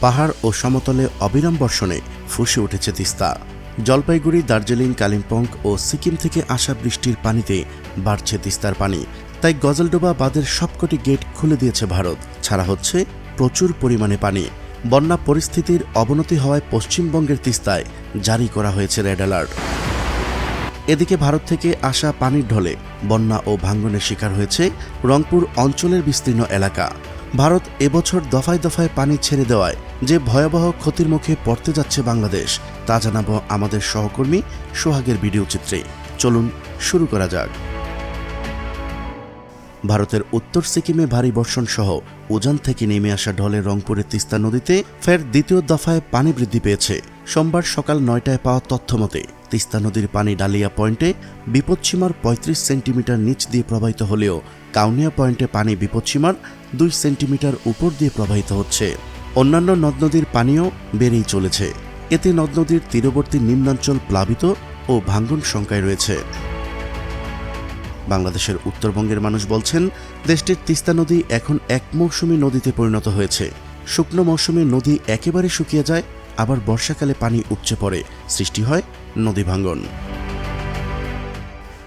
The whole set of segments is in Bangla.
পাহাড় ও সমতলে অবিরাম বর্ষণে ফুসে উঠেছে তিস্তা। জলপাইগুড়ি, দার্জিলিং, কালিম্পং ও সিকিম থেকে আসা বৃষ্টির পানিতে বাড়ছে তিস্তার পানি। তাই গজলডোবা বাঁধের সবকটি গেট খুলে দিয়েছে ভারত। ছাড়া হচ্ছে প্রচুর পরিমাণে পানি। বন্যা পরিস্থিতির অবনতি হওয়ায় পশ্চিমবঙ্গের তিস্তায় জারি করা হয়েছে রেড অ্যালার্ট। এদিকে ভারত থেকে আসা পানির ঢলে বন্যা ও ভাঙ্গনের শিকার হয়েছে রংপুর অঞ্চলের বিস্তীর্ণ এলাকা। ভারত এবছর দফায় দফায় পানি ছেড়ে দেওয়ায় যে ভয়াবহ ক্ষতির মুখে পড়তে যাচ্ছে বাংলাদেশ, তা জানাব আমাদের সহকর্মী সোহাগের ভিডিও চিত্রে। চলুন শুরু করা যাক। ভারতের উত্তর সিকিমে ভারী বর্ষণ সহ উজান থেকে নেমে আসা ঢলে রংপুরের তিস্তা নদীতে ফের দ্বিতীয় দফায় পানি বৃদ্ধি পেয়েছে। সোমবার সকাল নয়টায় পাওয়া তথ্য মতে তিস্তা নদীর পানি ডালিয়া পয়েন্টে বিপদসীমার পঁয়ত্রিশ সেন্টিমিটার নিচ দিয়ে প্রবাহিত হলেও কাউনিয়া পয়েন্টে পানি বিপদসীমার দুই সেন্টিমিটার উপর দিয়ে প্রবাহিত হচ্ছে। অন্যান্য নদ নদীর পানিও বেড়েই চলেছে। এতে নদ নদীর তীরবর্তী নিম্নাঞ্চল প্লাবিত ও ভাঙ্গন সংখ্যায় রয়েছে। বাংলাদেশের উত্তরবঙ্গের মানুষ বলছেন, দেশটির তিস্তা নদী এখন এক মৌসুমী নদীতে পরিণত হয়েছে। শুকনো মৌসুমে নদী একেবারে শুকিয়ে যায় আবার বর্ষাকালে পানি উপচে পড়ে, সৃষ্টি হয় নদী ভাঙ্গন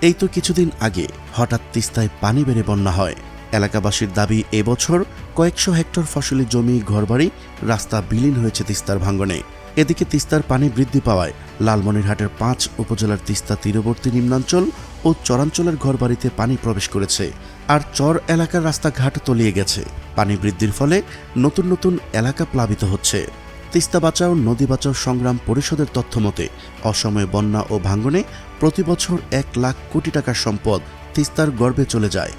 এই তো কিছুদিন আগে হঠাৎ তিস্তায় পানি বেড়ে বন্যা হয়। এলাকাবাসীর দাবি, এবছর কয়েকশো হেক্টর ফসলি জমি, ঘরবাড়ি, রাস্তা বিলীন হয়েছে তিস্তার ভাঙ্গনে এদিকে তিস্তার পানি বৃদ্ধি পাওয়ায় লালমনিরহাটের পাঁচ উপজেলার তিস্তা তীরবর্তী নিম্নাঞ্চল ও চরাঞ্চলের ঘরবাড়িতে পানি প্রবেশ করেছে, আর চর এলাকার রাস্তাঘাট তলিয়ে গেছে। পানি বৃদ্ধির ফলে নতুন নতুন এলাকা প্লাবিত হচ্ছে। তিস্তা বাঁচাও, নদী বাঁচাও সংগ্রাম পরিষদের তথ্য মতে অসময়ে বন্যা ও ভাঙ্গনে প্রতি বছর এক লাখ কোটি টাকার সম্পদ তিস্তার গর্ভে চলে যায়।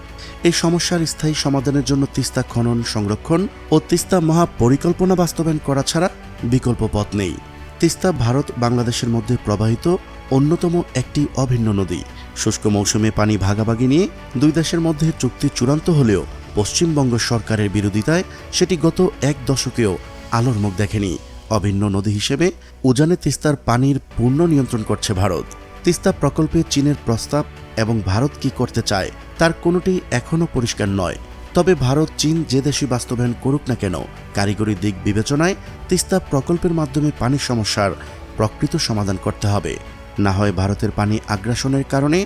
এই সমস্যার স্থায়ী সমাধানের জন্য তিস্তা খনন, সংরক্ষণ ও তিস্তা মহা পরিকল্পনা বাস্তবায়ন করা ছাড়া বিকল্প পথ নেই। তিস্তা ভারত বাংলাদেশের মধ্যে প্রবাহিত অন্যতম একটি অভিন্ন নদী। শুষ্ক মৌসুমে পানি ভাগাভাগি নিয়ে দুই দেশের মধ্যে চুক্তি চূড়ান্ত হলেও পশ্চিমবঙ্গ সরকারের বিরোধিতায় সেটি গত এক দশকেও আলোর মুখ দেখেনি। অভিন্ন নদী হিসেবে উজানে তিস্তার পানির পূর্ণ নিয়ন্ত্রণ করছে ভারত। তিস্তা প্রকল্পে চীনের প্রস্তাব এবং ভারত কি করতে চায়, তার কোনোটি এখনও পরিষ্কার নয়। তবে ভারত, চীন যে দেশই বাস্তবায়ন করুক না কেন, কারিগরি দিক বিবেচনায় তিস্তা প্রকল্পের মাধ্যমে পানির সমস্যার প্রকৃত সমাধান করতে হবে। না হয় ভারতের পানি আগ্রাসনের কারণে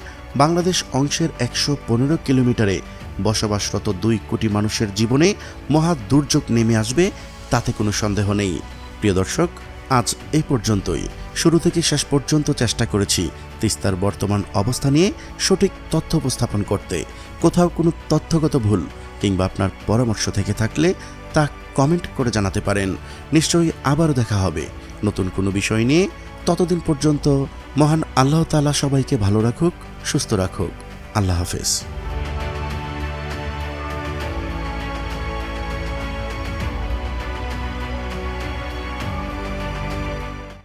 বাংলাদেশ অংশের একশো পনেরো কিলোমিটারে বসবাসরত দুই কোটি মানুষের জীবনে মহা দুর্যোগ নেমে আসবে তাতে কোনো সন্দেহ নেই। প্রিয় দর্শক, আজ এই পর্যন্তই। শুরু থেকে শেষ পর্যন্ত চেষ্টা করেছি তিস্তার বর্তমান অবস্থা নিয়ে সঠিক তথ্য উপস্থাপন করতে। কোথাও কোনো তথ্যগত ভুল কিংবা আপনার পরামর্শ থেকে থাকলে তা কমেন্ট করে জানাতে পারেন। নিশ্চয়ই আবারও দেখা হবে। নতুন কোনো বিষয় নিয়ে ততদিন পর্যন্ত মহান আল্লাহ তাআলা সবাইকে ভালো রাখুক, সুস্থ রাখুক। আল্লাহ হাফেজ।